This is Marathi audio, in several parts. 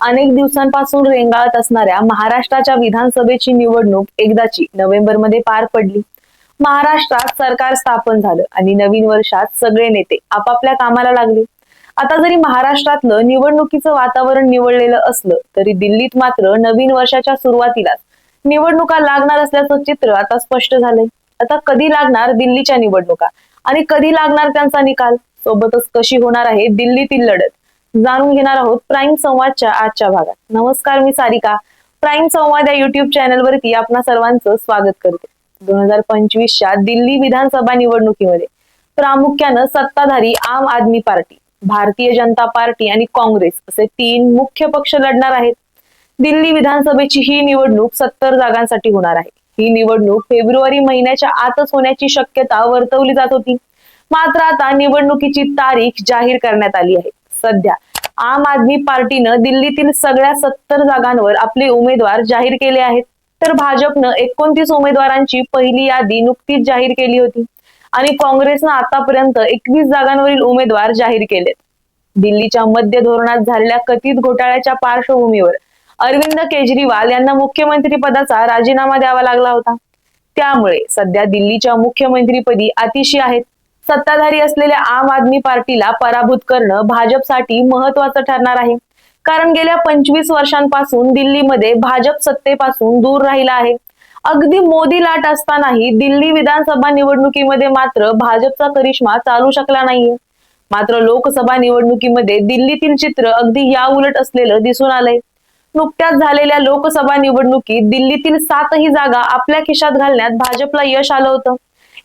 अनेक दिवसांपासून रेंगाळत असणाऱ्या महाराष्ट्राच्या विधानसभेची निवडणूक एकदाची नोव्हेंबरमध्ये पार पडली. महाराष्ट्रात सरकार स्थापन झालं आणि नवीन वर्षात सगळे नेते आपापल्या कामाला लागले. आता जरी महाराष्ट्रातलं निवडणुकीचं वातावरण निवडलेलं असलं तरी दिल्लीत मात्र नवीन वर्षाच्या सुरुवातीलाच निवडणुका लागणार असल्याचं चित्र आता स्पष्ट झालंय. आता कधी लागणार दिल्लीच्या निवडणुका आणि कधी लागणार त्यांचा निकाल? सोबतच कशी होणार आहे दिल्लीतील लढत? जाणून घेणार आहोत प्राईम संवादच्या आजच्या भागात. नमस्कार मी सारिका. प्राईम संवाद या युट्यूब चॅनलवरती आपणा सर्वांचं स्वागत करते. दोन हजार पंचवीसच्या दिल्ली विधानसभा निवडणुकीमध्ये प्रामुख्यानं सत्ताधारी आम आदमी पार्टी भारतीय जनता पार्टी आणि काँग्रेस असे तीन मुख्य पक्ष लढणार आहेत. दिल्ली विधानसभेची ही निवडणूक सत्तर जागांसाठी होणार आहे. ही निवडणूक फेब्रुवारी महिन्याच्या आतच होण्याची शक्यता वर्तवली जात होती. मात्र आता निवडणुकीची तारीख जाहीर करण्यात आली आहे. सध्या. आम आदमी पार्टीनं दिल्लीतील सगळ्या सत्तर जागांवर आपले उमेदवार जाहीर केले आहेत. तर भाजपनं एकोणतीस उमेदवारांची पहिली यादी नुकतीच जाहीर केली होती. आणि काँग्रेसनं आतापर्यंत एकवीस जागांवरील उमेदवार जाहीर केलेत. दिल्लीच्या मध्य धोरणात झालेल्या कथित घोटाळ्याच्या पार्श्वभूमीवर अरविंद केजरीवाल यांना मुख्यमंत्री पदाचा राजीनामा द्यावा लागला होता. त्यामुळे सध्या दिल्लीच्या मुख्यमंत्रीपदी अतिशी आहेत. सत्ताधारी असलेल्या आम आदमी पार्टीला पराभूत करणं भाजपसाठी महत्वाचं ठरणार आहे. कारण गेल्या पंचवीस वर्षांपासून दिल्लीमध्ये भाजप सत्तेपासून दूर राहिला आहे. अगदी मोदी लाट असतानाही दिल्ली विधानसभा निवडणुकीमध्ये मात्र भाजपचा करिश्मा चालू शकला नाहीये. मात्र लोकसभा निवडणुकीमध्ये दिल्लीतील चित्र अगदी या उलट असलेलं दिसून आलंय. नुकत्याच झालेल्या लोकसभा निवडणुकीत दिल्लीतील सातही जागा आपल्या खिशात घालण्यात भाजपला यश आलं होतं.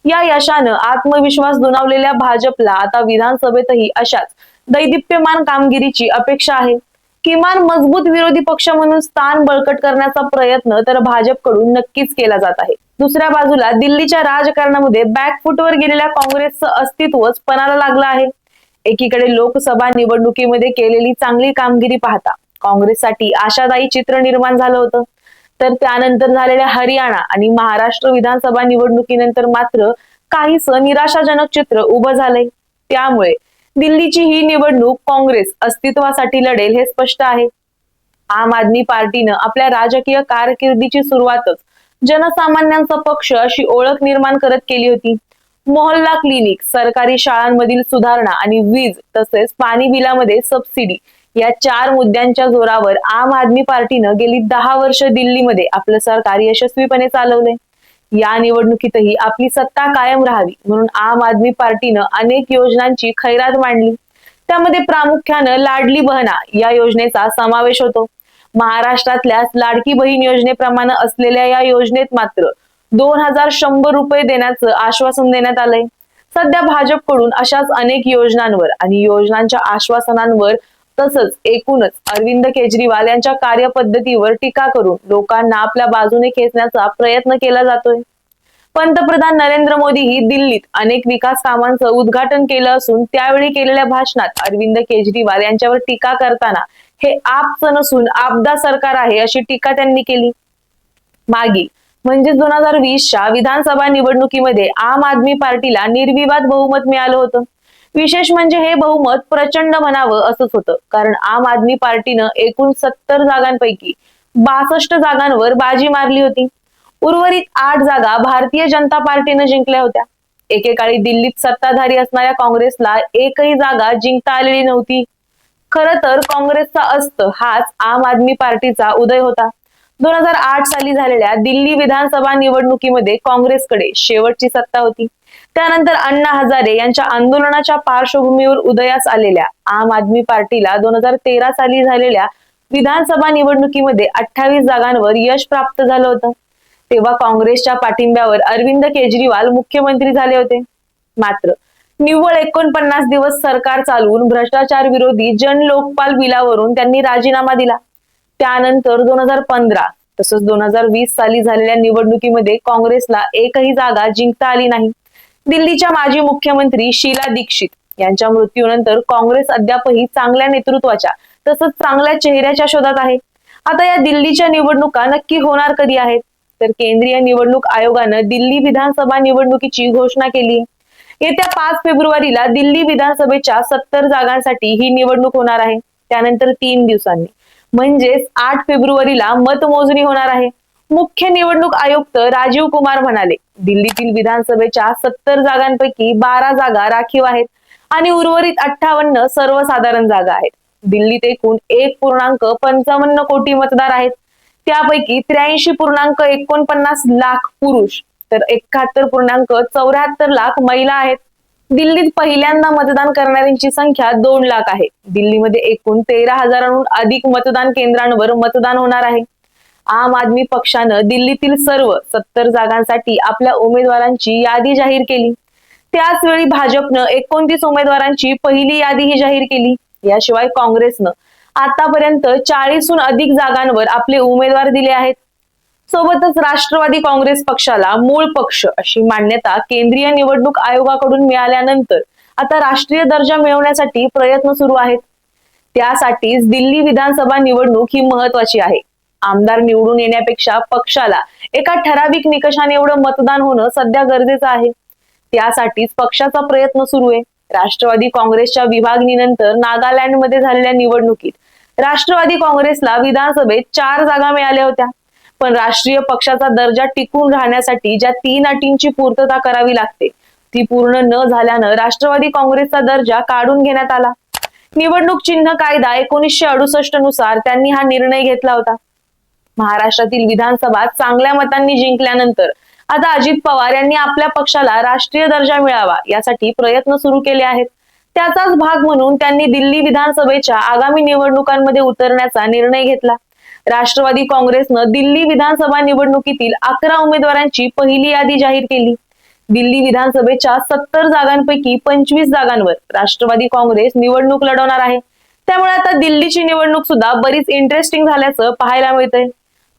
या यशानं आत्मविश्वास दुणावलेल्या भाजपला आता विधानसभेतही अशाच दैदिप्यमान कामगिरीची अपेक्षा आहे. किमान मजबूत विरोधी पक्ष म्हणून स्थान बळकट करण्याचा प्रयत्न तर भाजपकडून नक्कीच केला जात आहे. दुसऱ्या बाजूला दिल्लीच्या राजकारणामध्ये बॅकफुटवर गेलेल्या काँग्रेसचं अस्तित्वच पणाला लागलं आहे. एकीकडे लोकसभा निवडणुकीमध्ये केलेली चांगली कामगिरी पाहता काँग्रेससाठी आशादायी चित्र निर्माण झालं होतं. तर त्यानंतर झालेल्या हरियाणा आणि महाराष्ट्र विधानसभा निवडणुकीनंतर मात्र काहीस निराशाजनक चित्र उभं झालंय. त्यामुळे दिल्लीची ही निवडणूक काँग्रेस अस्तित्वासाठी लढेल हे स्पष्ट आहे. आम आदमी पार्टीनं आपल्या राजकीय कारकिर्दीची सुरुवातच जनसामान्यांचा पक्ष अशी ओळख निर्माण करत केली होती. मोहल्ला क्लिनिक सरकारी शाळांमधील सुधारणा आणि वीज तसेच पाणी बिलामध्ये सबसिडी या चार मुद्द्यांच्या जोरावर आम आदमी पार्टीनं गेली दहा वर्ष दिल्लीमध्ये आपलं सरकार यशस्वीपणे चालवलंय. या निवडणुकीतही आपली सत्ता कायम राहावी म्हणून आम आदमी पार्टीनं अनेक योजनांची खैरात मांडली. त्यामध्ये प्रामुख्यानं लाडली बहना या योजनेचा समावेश होतो. महाराष्ट्रातल्या लाडकी बहीण योजनेप्रमाणे असलेल्या या योजनेत मात्र दोन हजार शंभर रुपये देण्याचं आश्वासन देण्यात आलंय. सध्या भाजपकडून अशाच अनेक योजनांवर आणि योजनांच्या आश्वासनांवर तसंच एकूणच अरविंद केजरीवाल यांच्या कार्यपद्धतीवर टीका करून लोकांना आपल्या बाजूने खेचण्याचा प्रयत्न केला जातोय. पंतप्रधान नरेंद्र मोदी ही दिल्लीत अनेक विकास कामांचं उद्घाटन केलं असून त्यावेळी केलेल्या भाषणात अरविंद केजरीवाल यांच्यावर टीका करताना हे आपचं नसून आपदा सरकार आहे अशी टीका त्यांनी केली. मागील म्हणजेच दोन हजार वीसच्या विधानसभा निवडणुकीमध्ये आम आदमी पार्टीला निर्विवाद बहुमत मिळालं होतं. विशेष म्हणजे हे बहुमत प्रचंड म्हणावं असंच होतं. कारण आम आदमी पार्टीनं एकूण सत्तर जागांपैकी बासष्ट जागांवर बाजी मारली होती. उर्वरित आठ जागा भारतीय जनता पार्टीनं जिंकल्या होत्या. एकेकाळी दिल्लीत सत्ताधारी असणाऱ्या काँग्रेसला एकही जागा जिंकता आलेली नव्हती. खर तर काँग्रेसचा अस्त हाच आम आदमी पार्टीचा उदय होता. दोन हजार आठ साली झालेल्या दिल्ली विधानसभा निवडणुकीमध्ये काँग्रेसकडे शेवटची सत्ता होती. त्यानंतर अण्णा हजारे यांच्या आंदोलनाच्या पार्श्वभूमीवर उदयास आलेल्या आम आदमी पार्टीला दोन हजार तेरा साली झालेल्या विधानसभा निवडणुकीमध्ये अठ्ठावीस जागांवर यश प्राप्त झालं होतं. तेव्हा काँग्रेसच्या पाठिंब्यावर अरविंद केजरीवाल मुख्यमंत्री झाले होते. मात्र निव्वळ एकोणपन्नास दिवस सरकार चालवून भ्रष्टाचार विरोधी जन लोकपाल बिलावरून त्यांनी राजीनामा दिला. त्यानंतर दोन हजार पंधरा तसंच दोन हजार वीस साली झालेल्या निवडणुकीमध्ये काँग्रेसला एकही जागा जिंकता आली नाही. दिल्लीच्या माजी मुख्यमंत्री शीला दीक्षित यांच्या मृत्यूनंतर काँग्रेस अद्यापही चांगल्या नेतृत्वाच्या तसंच चांगल्या चेहऱ्याच्या शोधात आहे. आता या दिल्लीच्या निवडणुका नक्की होणार कधी आहेत? तर केंद्रीय निवडणूक आयोगानं दिल्ली विधानसभा निवडणुकीची घोषणा केली. येत्या पाच फेब्रुवारीला दिल्ली विधानसभेच्या सत्तर जागांसाठी ही निवडणूक होणार आहे. त्यानंतर तीन दिवसांनी. म्हणजेच आठ फेब्रुवारीला मतमोजणी होणार आहे. मुख्य निवडणूक आयुक्त राजीव कुमार म्हणाले दिल्लीतील विधानसभेच्या सत्तर जागांपैकी बारा जागा राखीव आहेत आणि उर्वरित अठ्ठावन्न सर्वसाधारण जागा आहेत. दिल्लीत एकूण एक पूर्णांक पंचावन्न कोटी मतदार आहेत. त्यापैकी त्र्याऐंशी पूर्णांक एकोणपन्नास लाख पुरुष तर एकाहत्तर पूर्णांक चौऱ्याहत्तर लाख महिला आहेत. दिल्लीत पहिल्यांदा मतदान करणाऱ्यांची संख्या दोन लाख आहे. दिल्लीमध्ये एकूण तेरा हजारांहून अधिक मतदान केंद्रांवर मतदान होणार आहे. आम आदमी पक्षानं दिल्लीतील सर्व सत्तर जागांसाठी आपल्या उमेदवारांची यादी जाहीर केली. त्याच वेळी भाजपनं एकोणतीस उमेदवारांची पहिली यादीही जाहीर केली. याशिवाय काँग्रेसनं आतापर्यंत चाळीसहून अधिक जागांवर आपले उमेदवार दिले आहेत. सोबतच राष्ट्रवादी काँग्रेस पक्षाला मूळ पक्ष अशी मान्यता केंद्रीय निवडणूक आयोगाकडून मिळाल्यानंतर आता राष्ट्रीय दर्जा मिळवण्यासाठी प्रयत्न सुरू आहेत. त्यासाठीच दिल्ली विधानसभा निवडणूक ही महत्वाची आहे. आमदार निवडून येण्यापेक्षा पक्षाला एका ठराविक निकषाने एवढं मतदान होणं सध्या गरजेचं आहे. त्यासाठीच पक्षाचा प्रयत्न सुरू आहे. राष्ट्रवादी काँग्रेसच्या विभागणीनंतर नागालँडमध्ये झालेल्या निवडणुकीत राष्ट्रवादी काँग्रेसला विधानसभेत चार जागा मिळाल्या होत्या. पण राष्ट्रीय पक्षाचा दर्जा टिकून राहण्यासाठी ज्या तीन अटींची पूर्तता करावी लागते ती पूर्ण न झाल्यानं राष्ट्रवादी काँग्रेसचा दर्जा काढून घेण्यात आला. निवडणूक चिन्ह कायदा एकोणीसशे अडुसष्टनुसार त्यांनी हा निर्णय घेतला होता. महाराष्ट्रातील विधानसभा चांगल्या मतांनी जिंकल्यानंतर आता अजित पवार यांनी आपल्या पक्षाला राष्ट्रीय दर्जा मिळावा यासाठी प्रयत्न सुरू केले आहेत. त्याचाच भाग म्हणून त्यांनी दिल्ली विधानसभेच्या आगामी निवडणुकांमध्ये उतरण्याचा निर्णय घेतला. राष्ट्रवादी काँग्रेसनं दिल्ली विधानसभा निवडणुकीतील अकरा उमेदवारांची पहिली यादी जाहीर केली. दिल्ली विधानसभेच्या सत्तर जागांपैकी पंचवीस जागांवर राष्ट्रवादी काँग्रेस निवडणूक लढवणार आहे. त्यामुळे आता दिल्लीची निवडणूक सुद्धा बरीच इंटरेस्टिंग झाल्याचं पाहायला मिळतंय.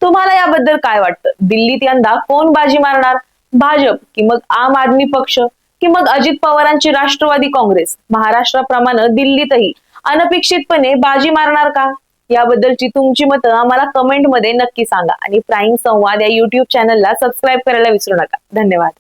तुम्हाला याबद्दल काय वाटतं? दिल्लीत यंदा कोण बाजी मारणार? भाजप की मग आम आदमी पक्ष? की मग अजित पवारांची राष्ट्रवादी काँग्रेस? महाराष्ट्राप्रमाणे दिल्लीतही अनपेक्षितपणे बाजी मारणार का? याबद्दलची तुमची मतं आम्हाला कमेंटमध्ये नक्की सांगा. आणि प्राईम संवाद या युट्यूब चॅनलला सबस्क्राईब करायला विसरू नका. धन्यवाद.